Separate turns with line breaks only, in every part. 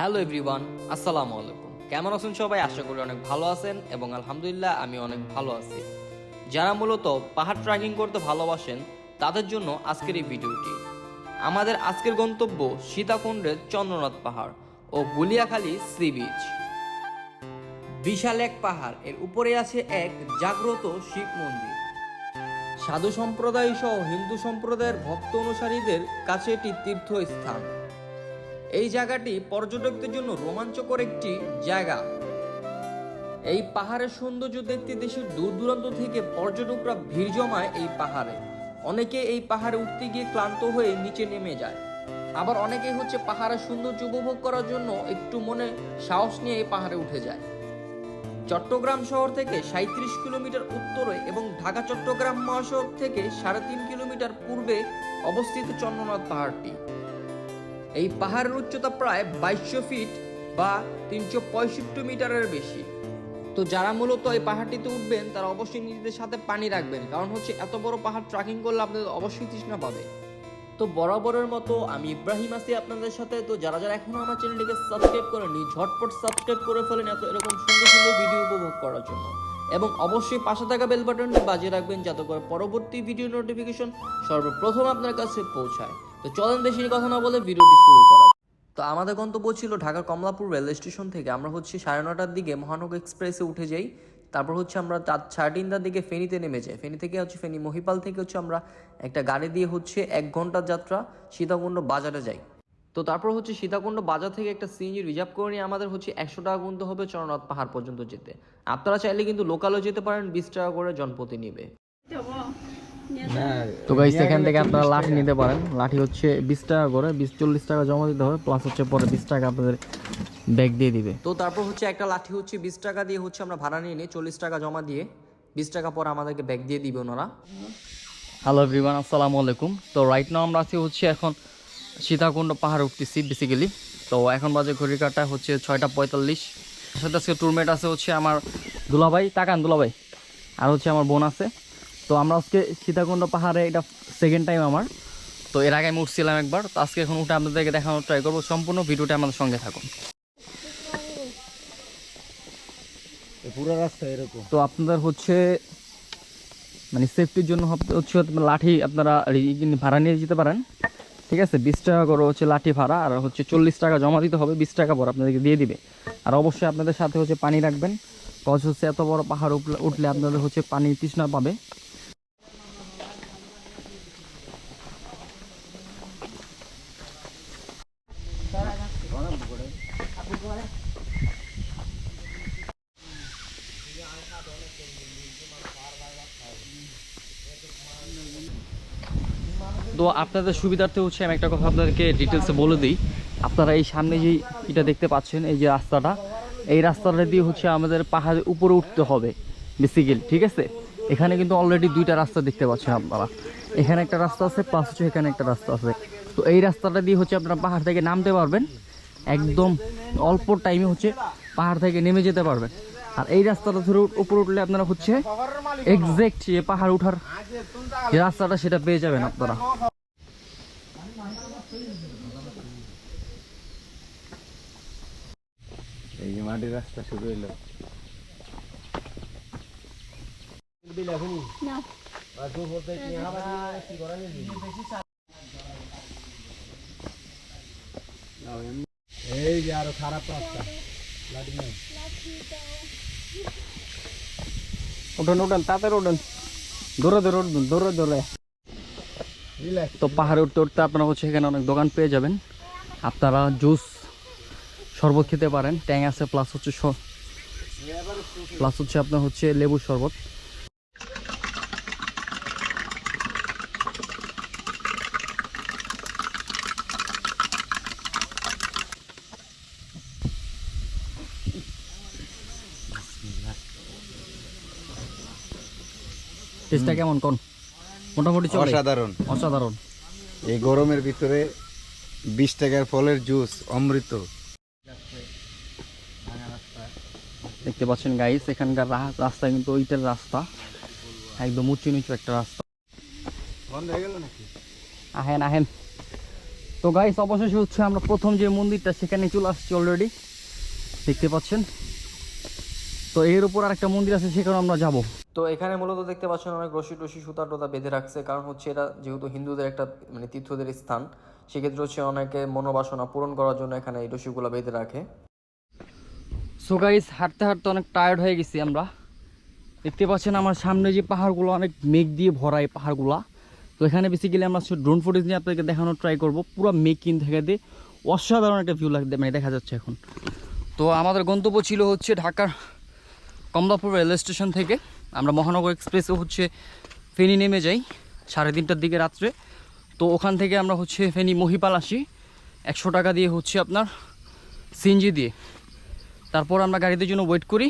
Hello everyone আসসালামু আলাইকুম কেমন আছেন সবাই? আশা করি অনেক ভালো আছেন এবং আলহামদুলিল্লাহ আমি অনেক ভালো আছি। যারা মূলত পাহাড় ট্রেকিং করতে ভালোবাসেন, তাদের জন্য আজকের এই ভিডিওটি। আমাদের আজকের গন্তব্য সীতাকুণ্ডের চন্দ্রনাথ পাহাড় ও গুলিয়াখালী সি বিচ। বিশাল এক পাহাড়, এর উপরে আছে এক জাগ্রত শিব মন্দির। সাধু সম্প্রদায় সহ হিন্দু সম্প্রদায়ের ভক্ত অনুসারীদের কাছে এটি তীর্থস্থান। এই জায়গাটি পর্যটকদের জন্য রোমাঞ্চকর একটি জায়গা। এই পাহাড়ের সৌন্দর্য দেখতে দেশের দূর দূরান্ত থেকে পর্যটকরা ভিড় জমায় এই পাহাড়ে। অনেকে এই পাহাড়ে উঠতে গিয়ে ক্লান্ত হয়ে নিচে নেমে যায়। আবার অনেকেই হচ্ছে পাহাড়ের সৌন্দর্য উপভোগ করার জন্য একটু মনে সাহস নিয়ে এই পাহাড়ে উঠে যায়। চট্টগ্রাম শহর থেকে সাঁত্রিশ কিলোমিটার উত্তরে এবং ঢাকা চট্টগ্রাম মহাসড়ক থেকে সাড়ে তিন কিলোমিটার পূর্বে অবস্থিত চন্দ্রনাথ পাহাড়টি। এই পাহাড়ের উচ্চতা প্রায় বাইশশো ফিট বা তিনশো পঁয়ষট্টি মিটারের বেশি। তো যারা মূলত এই পাহাড়টিতে উঠবেন, তারা অবশ্যই নিজেদের সাথে পানি রাখবেন। কারণ হচ্ছে এত বড় পাহাড় ট্রেকিং করলে আপনাদের অবশ্যই তৃষ্ণা পাবে। তো বরাবরের মতো আমি ইব্রাহিম আছি আপনাদের সাথে। তো যারা যারা এখনও আমার চ্যানেলটিকে সাবস্ক্রাইব করেনি ঝটপট সাবস্ক্রাইব করে ফেলেন এত এরকম সুন্দর সুন্দর ভিডিও উপভোগ করার জন্য। এবং অবশ্যই পাশে থাকা বেল বাটনটি বাজিয়ে রাখবেন যাতে করে পরবর্তী ভিডিও নোটিফিকেশন সর্বপ্রথম আপনার কাছে পৌঁছায়। তো চলেন বেশি কথা না বলে ভিডিওটি শুরু করা তো আমাদের গন্তব্য ছিল ঢাকার কমলাপুর রেল স্টেশন থেকে। আমরা হচ্ছে সাড়ে নটার দিকে মহানগর এক্সপ্রেসে উঠে যাই। তারপর হচ্ছে আমরা সাড়ে তিনটার দিকে ফেনীতে নেমে যাই। ফেনী থেকে হচ্ছে ফেনী মহিপাল থেকে হচ্ছে আমরা একটা গাড়ি দিয়ে হচ্ছে এক ঘণ্টার যাত্রা সীতাকুণ্ড বাজারে যাই। তো তারপর হচ্ছে সীতাকুণ্ড বাজার থেকে একটা সিএনজি রিজার্ভ করে নিয়ে আমাদের হচ্ছে একশো টাকা গুনতে হবে চরনাথ পাহাড় পর্যন্ত যেতে। আপনারা চাইলে কিন্তু লোকালও যেতে পারেন, বিশ টাকা করে জনপ্রতি নেবে।
তো গাইস এখান থেকে আপনারা লাঠি নিতে পারেন। লাঠি হচ্ছে বিশ টাকা করে বিশ চল্লিশ টাকা জমা দিতে হবে প্লাস হচ্ছে পরে বিশ টাকা আপনাদের ব্যাগ দিয়ে দিবে।
তো তারপর হচ্ছে একটা লাঠি হচ্ছে বিশ টাকা দিয়ে হচ্ছে আমরা ভাড়া নিয়ে নিই চল্লিশ টাকা জমা দিয়ে। বিশ টাকা পর আমাদেরকে ব্যাগ দিয়ে দিবে ওনারা।
হ্যালো এভরিওয়ান আসসালামু আলাইকুম। তো রাইট নাও আমরা আছি হচ্ছে এখন সীতাকুণ্ড পাহাড় উঠতেছি বেসিক্যালি তো এখন বাজে ঘড়ির কাটা হচ্ছে ছয়টা পঁয়তাল্লিশ। সাথে আজকে টুরমেট আছে হচ্ছে আমার দুলাভাই তাকান দুলাভাই। আর হচ্ছে আমার বোন আছে। তো আমরা আজকে সীতাকুণ্ড পাহাড়ে এটা সেকেন্ড টাইম আমার। তো এর আগে আমি উঠছিলাম একবার তো আজকে এখন উঠে আপনাদেরকে দেখানোর ট্রাই করব। সম্পূর্ণ ভিডিওটা আমাদের সঙ্গে থাকুন।
পুরো রাস্তা এরকম।
তো আপনাদের হচ্ছে মানে সেফটির জন্য হচ্ছে লাঠি আপনারা ভাড়া নিয়ে যেতে পারেন। ঠিক আছে? বিশ টাকা করে হচ্ছে লাঠি ভাড়া আর হচ্ছে চল্লিশ টাকা জমা দিতে হবে বিশ টাকা পর আপনাদেরকে দিয়ে দিবে। আর অবশ্যই আপনাদের সাথে হচ্ছে পানি রাখবেন কজ হচ্ছে এত বড় পাহাড় উঠলে- উঠলে আপনাদের হচ্ছে পানি তৃষ্ণা পাবে। তো আপনাদের সুবিধার্থে হচ্ছে আমি একটা কথা আপনাদেরকে ডিটেলসে বলে দিই। আপনারা এই সামনে যে এটা দেখতে পাচ্ছেন, এই যে রাস্তাটা, এই রাস্তাটা দিয়ে হচ্ছে আমাদের পাহাড়ের উপরে উঠতে হবে বেসিক্যালি ঠিক আছে? এখানে কিন্তু অলরেডি দুইটা রাস্তা দেখতে পাচ্ছেন আপনারা। এখানে একটা রাস্তা আছে প্লাস হচ্ছে এখানে একটা রাস্তা আছে। তো এই রাস্তাটা দিয়ে হচ্ছে আপনারা পাহাড় থেকে নামতে পারবেন। একদম অল্প টাইমে হচ্ছে পাহাড় থেকে নেমে যেতে পারবেন। আর এই রাস্তাটা ধরে উপরে উঠলে আপনারা হচ্ছে এক্সাক্ট যে পাহাড় ওঠার যে রাস্তাটা সেটা পেয়ে যাবেন আপনারা।
এই যে মাটির রাস্তা শুরু হইল। এই যে আরও খারাপ রাস্তা।
উঠুন উঠুন তাড়াতাড়ি উঠুন। দৌড়ে দৌড়ে উঠবেন দৌড়ে দৌড়ে তো পাহাড়ে উঠতে উঠতে আপনারা হচ্ছে এখানে অনেক দোকান পেয়ে যাবেন। আপনারা জুস শরবত খেতে পারেন। ট্যাং আছে প্লাস হচ্ছে প্লাস হচ্ছে আপনার হচ্ছে লেবুর শরবত। টেস্টটা কেমন কোন? মোটামুটি চলে।
অসাধারণ।
অসাধারণ।
এই গরমের ভিতরে বিশ টাকার ফলের জুস অমৃত।
দেখতে পাচ্ছেন গাইস এখানকার রাস্তা কিন্তু ওইটার রাস্তা। একদম উঁচু নিচু একটা রাস্তা।
বন্ধ হয়ে গেল নাকি?
আহেন আহেন।
তো গাইস অবশেষে হচ্ছে আমরা প্রথম যে মন্দিরটা সেখানে চলে আসছি অলরেডি দেখতে পাচ্ছেন? তো এর উপর আরেকটা মন্দির আছে সেখানে আমরা যাব।
তো এখানে মূলত দেখতে পাচ্ছেন অনেক রশি টসি সুতা টুতা বেঁধে রাখছে। কারণ হচ্ছে এটা যেহেতু হিন্দুদের একটা মানে তীর্থদের স্থান, সেক্ষেত্রে হচ্ছে অনেকে মনোবাসনা পূরণ করার জন্য এখানে এই রশিগুলো বেঁধে রাখে।
সো গাইস হাঁটতে হাঁটতে অনেক টায়ার্ড হয়ে গেছি আমরা। দেখতে পাচ্ছেন আমার সামনে যে পাহাড়গুলো অনেক মেঘ দিয়ে ভরা এই পাহাড়গুলা। তো এখানে বেসিক্যালি আমরা ড্রোন ফুটেজ নিয়ে আপনাদেরকে দেখানোর ট্রাই করব। পুরো মেঘ কিন থেকে দিয়ে অসাধারণ একটা ভিউ লাগবে মানে দেখা যাচ্ছে এখন। তো আমাদের গন্তব্য ছিল হচ্ছে ঢাকার কমলাপুর রেলওয়ে স্টেশন থেকে আমরা মহানগর এক্সপ্রেসে হচ্ছে ফেনী নেমে যাই, সাড়ে তিনটার দিকে রাত্রে। তো ওখান থেকে আমরা হচ্ছে ফেনী মহিপাল আসি, একশো টাকা দিয়ে হচ্ছে আপনার সিএনজি দিয়ে। তারপর আমরা গাড়িদের জন্য ওয়েট করি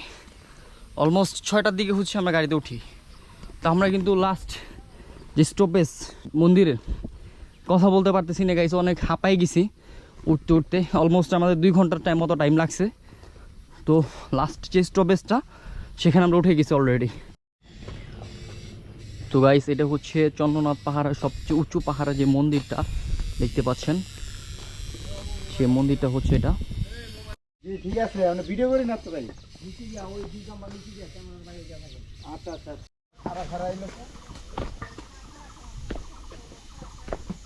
অলমোস্ট ছয়টার দিকে হচ্ছে আমরা গাড়িতে উঠি। তো আমরা কিন্তু লাস্ট যে স্টপেজ মন্দিরের কথা বলতে পারতেছি না গাইছে অনেক হাঁপাই গেছি। উঠতে উঠতে অলমোস্ট আমাদের দুই ঘণ্টার টাইম মতো টাইম লাগছে। তো লাস্ট যে স্টপেজটা সেখানে আমরা উঠে গেছি অলরেডি তো গাইস এটা হচ্ছে চন্দ্রনাথ পাহাড়ের সবচেয়ে উঁচু পাহাড়ের যে মন্দিরটা দেখতে পাচ্ছেন? সে মন্দিরটা হচ্ছে এটা।
ঠিক আছে আমরা ভিডিও করি না তো ভাই। আচ্ছা আচ্ছা এলো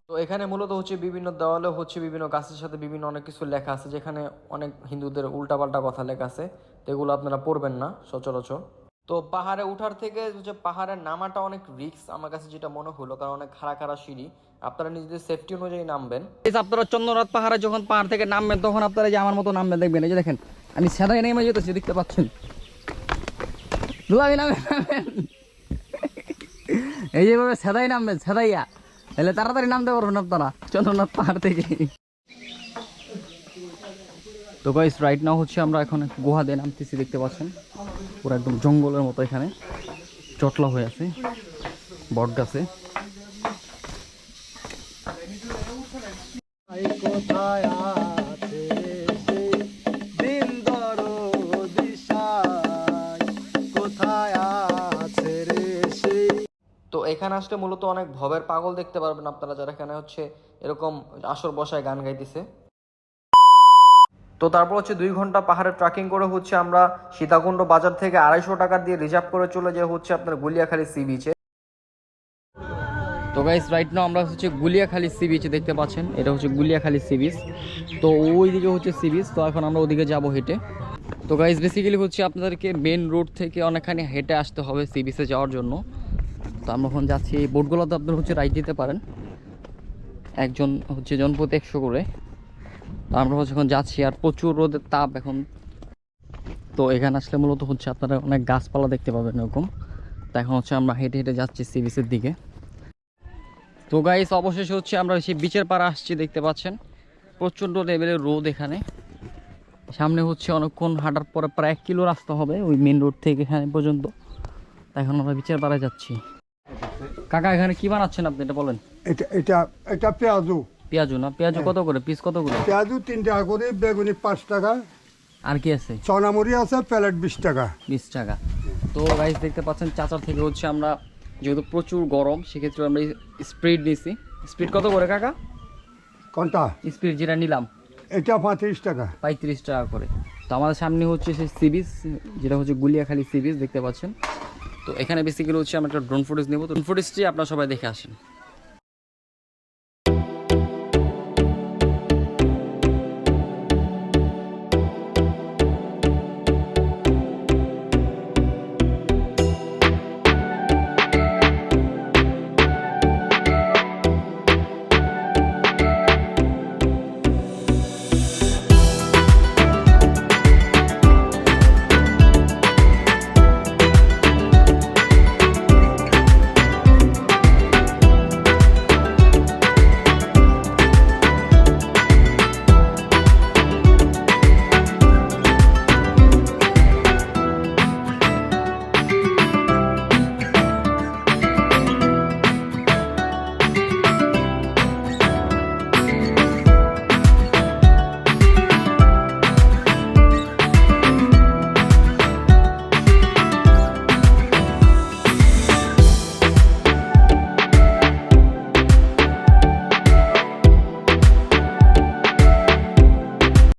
তো এখানে মূলত হচ্ছে বিভিন্ন দেওয়ালে হচ্ছে বিভিন্ন গাছের সাথে বিভিন্ন অনেক কিছু লেখা আছে যেখানে অনেক হিন্দুদের উল্টাপাল্টা কথা লেখা আছে। এগুলো আপনারা পড়বেন না, সচরাচর। তো পাহাড়ে উঠার থেকে হচ্ছে পাহাড়ে নামাটা অনেক রিস্ক, আমার কাছে যেটা মনে হলো, কারণ অনেক খাড়া খাড়া সিঁড়ি। আপনারা নিজেদের সেফটি অনুযায়ী নামবেন।
যে আপনারা চন্দ্রনাথ পাহাড়ে যখন পাহাড় থেকে নামবেন, তখন আপনারা যে আমার মতো নামবেন, দেখবেন, এই যে দেখেন, আমি সেদাই নেমে যেতেছি, দেখতে পাচ্ছেন? দুলাবি এই যেভাবে সেদাই নামবেন, সেদাইয়া। তাহলে তাড়াতাড়ি নামতে পারবেন আপনারা, চন্দ্রনাথ পাহাড় থেকে। তো গাইস রাইট নাও হচ্ছে আমরা এখন গুহা দিয়ে নামতেছি দেখতে পাচ্ছেন? পুরো একদম জঙ্গলের মতো এখানে। চটলা হয়ে আছে বট গাছে।
কোথায় আছে দিন দিশায়। কোথায় আছে রে সেই
তো এখানে আসলে মূলত অনেক ভবের পাগল দেখতে পারবেন আপনারা যারা এখানে হচ্ছে এরকম আসর বসায় গান গাইতেছে। তো তারপর হচ্ছে দুই ঘণ্টা পাহাড়ে ট্রাকিং করে হচ্ছে আমরা সীতাকুণ্ড বাজার থেকে আড়াইশো টাকা দিয়ে রিজার্ভ করে চলে যাই হচ্ছে আপনার গুলিয়াখালী সি বিচে
তো গাইস রাইট নাও আমরা হচ্ছে গুলিয়াখালী সি বিচ দেখতে পাচ্ছেন, এটা হচ্ছে গুলিয়াখালী সি বিচ তো ওই দিকে হচ্ছে সি বিচ তো এখন আমরা ওদিকে যাব হেঁটে। তো গাইস বেসিক্যালি হচ্ছে আপনাদেরকে মেন রোড থেকে অনেকখানি হেঁটে আসতে হবে সি বিচে যাওয়ার জন্য। তো আমরা এখন যাচ্ছি, এই বোটগুলোতে আপনারা হচ্ছে রাইড দিতে পারেন। একজন হচ্ছে জনপ্রতি একশো করে। আমরা হচ্ছে এখন যাচ্ছি আর প্রচুর রোদের তাপ এখন। তো এখানে আসলে মূলত হচ্ছে আপনারা অনেক গাছপালা দেখতে পাবেন এরকম। তো এখন হচ্ছে আমরা হেঁটে হেঁটে যাচ্ছি সি বিচের দিকে। তো গাইস অবশেষে হচ্ছে আমরা সেই বিচের পাড়ে আসছি, দেখতে পাচ্ছেন? প্রচণ্ড লেভেলের রোদ এখানে। সামনে হচ্ছে অনেকক্ষণ হাঁটার পরে প্রায় এক কিলো রাস্তা হবে ওই মেন রোড থেকে এখানে পর্যন্ত। এখন আমরা বিচের পাড়ায় যাচ্ছি। কাকা, এখানে কি বানাচ্ছেন আপনি? এটা বলেন।
এটা এটা এটা পেঁয়াজু।
পেঁয়াজু না? পেঁয়াজু কত করে? পিস কত করে?
পেঁয়াজু তিন টাকা করে বেগুনি পাঁচ টাকা।
আর কি আছে?
চনামুড়ি আছে প্যালেট বিশ টাকা।
বিশ টাকা। তো গাইস দেখতে পাচ্ছেন চাচার থেকে হচ্ছে আমরা যেহেতু প্রচুর গরম সেক্ষেত্রে আমরা স্প্রিড নিছি। স্প্রিড কত করে কাকা?
কোনটা?
স্প্রিড যেটা নিলাম।
এটা পঁয়ত্রিশ টাকা।
পঁয়ত্রিশ টাকা করে। তো আমাদের সামনে হচ্ছে সেই সি বিচ যেটা হচ্ছে গুলিয়াখালী সি বিচ দেখতে পাচ্ছেন। তো এখানে বেসিক্যালি হচ্ছে আমরা একটা ড্রোন ফুটেজ নেব। তো ড্রোন ফুটেজটি আপনারা সবাই দেখে আসেন।